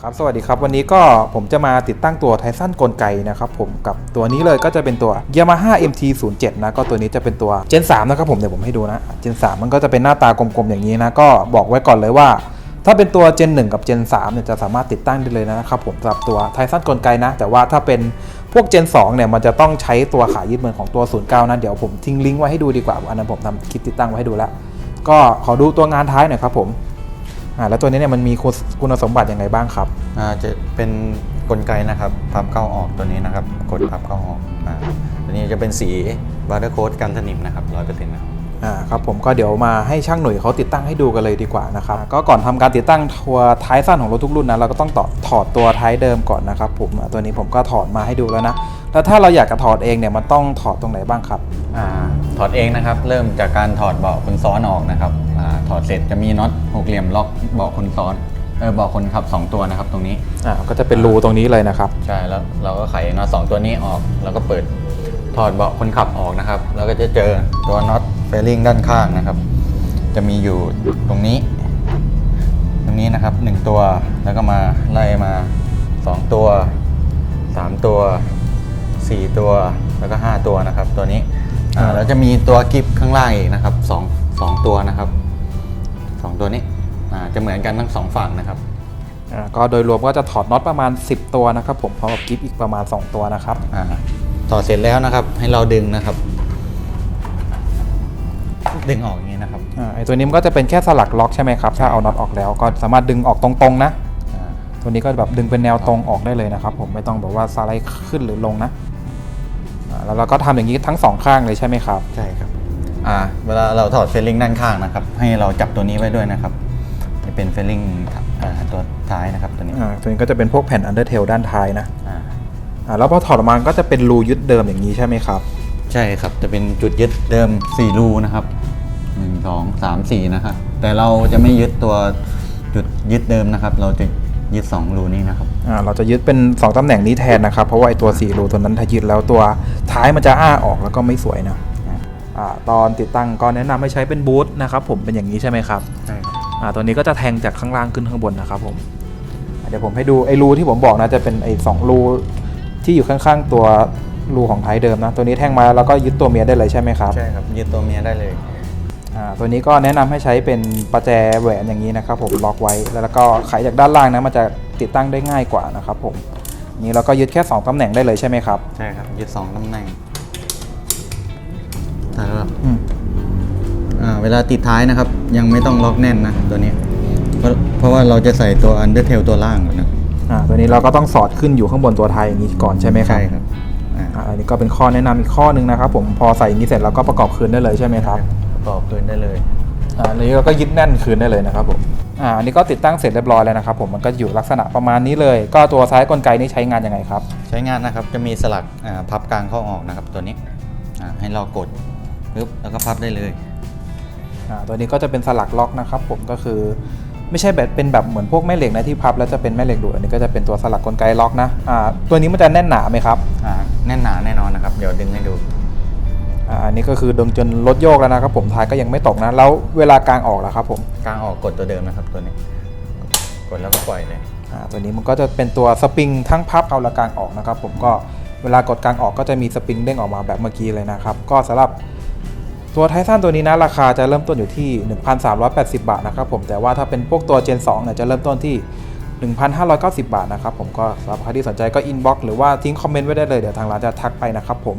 ครับสวัสดีครับวันนี้ก็ผมจะมาติดตั้งตัวไทสันกลไกนะครับผมกับตัวนี้เลยก็จะเป็นตัว Yamaha MT07 นะก็ตัวนี้จะเป็นตัว Gen 3นะครับผมเดี๋ยวผมให้ดูนะ Gen 3 มันก็จะเป็นหน้าตากลมๆอย่างนี้นะก็บอกไว้ก่อนเลยว่า ถ้าเป็นตัว Gen 1 กับ Gen 3เนี่ยจะสามารถติดตั้งได้เลยนะครับผมสำหรับตัวไทสันกลไกนะ แต่ว่าถ้าเป็นพวก Gen 2เนี่ยมันจะต้องใช้ตัวขายึดเมือนของตัว 09นะเดี๋ยวผมทิ้งลิงก์ไว้ให้ดูดีกว่าอันนั้นผมทำคลิปติดตั้งไว้ให้ดูแล้วก็ขอดูตัวงานท้ายหน่อยครับผม อ่าแล้วตัวนี้เนี่ยมันมีคุณสมบัติอย่างไรบ้างครับอ่าจะเป็นกลไกนะครับพับเข้าออกตัวนี้นะครับกดพับเข้าออกอ่าตัวนี้จะเป็นสีบาร์เดอร์โค้ดกันสนิมนะครับร้อยเปอร์เซ็นต์นะครับ อ่าครับผมก็เดี๋ยวมาให้ช่างหนุ่ยเขาติดตั้งให้ดูกันเลยดีกว่านะครับก็ก่อนทำการติดตั้งตัวท้ายสั้นของรถทุกรุ่นนะเราก็ต้องต่อถอดตัวท้ายเดิมก่อนนะครับผมอ่าตัวนี้ผมก็ถอดมาให้ดูแล้วนะแล้วถ้าเราอยากจะถอดเองเนี่ยมันต้องถอดตรงไหนบ้างครับอ่าถอดเองนะครับเริ่มจากการถอดเบาะคนซ้อนออกนะครับอาถอดเสร็จจะมีน็อตหกเหลี่ยมล็อกเบาะคนซ้อนเออเบาะคนขับสองตัวนะครับตรงนี้อ่าก็จะเป็นรูตรงนี้เลยนะครับใช่แล้วเราก็ไขน็อตสองตัวนี้ออกแล้วก็เปิด ถอดเบาะคนขับออกนะครับ แล้วก็จะเจอตัวน็อตเฟลลิงด้านข้างนะครับ จะมีอยู่ตรงนี้ ตรงนี้นะครับหนึ่งตัวแล้วก็มาไล่มาสองตัวสามตัวสี่ตัวแล้วก็ห้าตัวนะครับ ตัวนี้อ่าอ่าแล้วจะมีตัวกิฟข้างล่างอีกนะครับสองสองตัวนะครับสองตัวนี้อ่าจะเหมือนกันทั้งสองฝั่งนะครับอ่าก็โดยรวมก็จะถอดน็อตประมาณ 10 ตัวนะครับ ผมพร้อมกับกิฟอีกประมาณ 2 ตัวนะครับ อ่าถอดเสร็จแล้วนะครับ ให้เราดึงนะครับ ดึงออกอย่างนี้นะครับอ่าไอตัวนี้มันก็จะเป็นแค่สลักล็อกใช่ไหมครับ ถ้าเอาน็อตออกแล้วก็สามารถดึงออกตรงๆนะ อ่าตัวนี้ก็แบบดึงเป็นแนวตรงออกได้เลยนะครับ ผมไม่ต้องแบบว่าสไลด์ขึ้นหรือลงนะอ่าแล้วเราก็ทำอย่างนี้ทั้งสองข้างเลยใช่ไหมครับ ใช่ครับอ่าเวลาเราถอดเฟลลิงด้านข้างนะครับ ให้เราจับตัวนี้ไว้ด้วยนะครับจะเป็นเฟลลิงอ่าตัวท้ายนะครับตัวนี้ อ่าตัวนี้ก็จะเป็นพวกแผ่นอันเดอร์เทลด้านท้ายนะอ่า อ่าแล้วพอถอดออกมาก็จะเป็นรูยึดเดิมอย่างนี้ใช่ไหมครับ ใช่ครับ จะเป็นจุดยึดเดิม 4 รูนะครับ 1 2 3 4 นะครับ แต่เราจะไม่ยึดตัวจุดยึดเดิมนะครับ เราจะยึด 2 รูนี้นะครับ อ่าเราจะยึดเป็น 2ตำแหน่งนี้แทนนะครับ เพราะว่าไอตัว 4 รูตัวนั้นถ้ายึดแล้วตัวท้ายมันจะอ้าออกแล้วก็ไม่สวยนะอ่าตอนติดตั้งก็แนะนำให้ใช้เป็นบูทนะครับผมเป็นอย่างนี้ใช่ไหมครับใช่ครับอ่าตัวนี้ก็จะแทงจากข้างล่างขึ้นข้างบนนะครับผมอ่าเดี๋ยวผมให้ดูไอ้รูที่ผมบอกนะจะเป็นไอ้สองรู ที่อยู่ข้างๆตัวรูของท้ายเดิมนะตัวนี้แทงมาแล้วก็ยึดตัวเมียได้เลยใช่ไหมครับใช่ครับยึดตัวเมียได้เลยอ่าตัวนี้ก็แนะนำให้ใช้เป็นประแจแหวนอย่างนี้นะครับผมล็อกไว้แล้วก็ไขจากด้านล่างนะมันจะติดตั้งได้ง่ายกว่านะครับผมนี่เราก็ยึดแค่ 2ตำแหน่งได้เลยใช่ไหมครับใช่ครับยึดสองตำแหน่งแต่ก็อืมอ่าเวลาติดท้ายนะครับ ยังไม่ต้องล็อกแน่นนะตัวนี้ เพราะเพราะว่าเราจะใส่ตัว Undertail ตัวล่างก่อนนะ อ่าตัวนี้เราก็ต้องสอดขึ้นอยู่ข้างบนตัวท้ายอย่างนี้ก่อนใช่ไหมครับใช่ครับอ่าอ่าอันนี้ก็เป็นข้อแนะนำอีกข้อหนึ่งนะครับ ผมพอใส่อย่างนี้เสร็จเราก็ประกอบคืนได้เลยใช่ไหมครับประกอบคืนได้เลยอ่าอันนี้เราก็ยึดแน่นคืนได้เลยนะครับผมอ่าอันนี้ก็ติดตั้งเสร็จเรียบร้อยแล้วนะครับผมมันก็อยู่ลักษณะประมาณนี้เลย ก็ตัวซ้ายกลไกนี้ใช้งานยังไงครับ ใช้งานนะครับจะมีสลักอ่าพับกลางเข้าออกนะครับตัวนี้อ่าให้เรากดปึ๊บแล้วก็พับได้เลยอ่าตัวนี้ก็จะเป็นสลักล็อกนะครับ ผมก็คือ ไม่ใช่แบบเป็นแบบเหมือนพวกแม่เหล็กนะที่พับแล้วจะเป็นแม่เหล็กดูดอันนี้ก็จะเป็นตัวสลักกลไกล็อกนะอ่าตัวนี้มันจะแน่นหนาไหมครับอ่าแน่นหนาแน่นอนนะครับ เดี๋ยวดึงให้ดูอ่าอันนี้ก็คือดึงจนรถโยกแล้วนะครับผมท้ายก็ยังไม่ตกนะ แล้วเวลากลางออกล่ะครับผมกลางออกกดตัวเดิมนะครับตัวนี้ กดแล้วก็ปล่อยเลยอ่าตัวนี้มันก็จะเป็นตัวสปริงทั้งพับเอาและกลางออกนะครับผมก็เวลากดกลางออกก็จะมีสปริงเด้งออกมาแบบเมื่อกี้เลยนะครับ ก็สำหรับ ตัวไททันตัวนี้นะราคาจะเริ่มต้นอยู่ที่ 1,380 บาทนะครับผมแต่ว่าถ้าเป็นพวกตัว Gen 2เนี่ยจะเริ่มต้นที่ 1,590 บาทนะครับผมก็สำหรับใครที่สนใจก็อินบ็อกซ์หรือว่าทิ้งคอมเมนต์ไว้ได้เลยเดี๋ยวทางร้านจะทักไปนะครับผม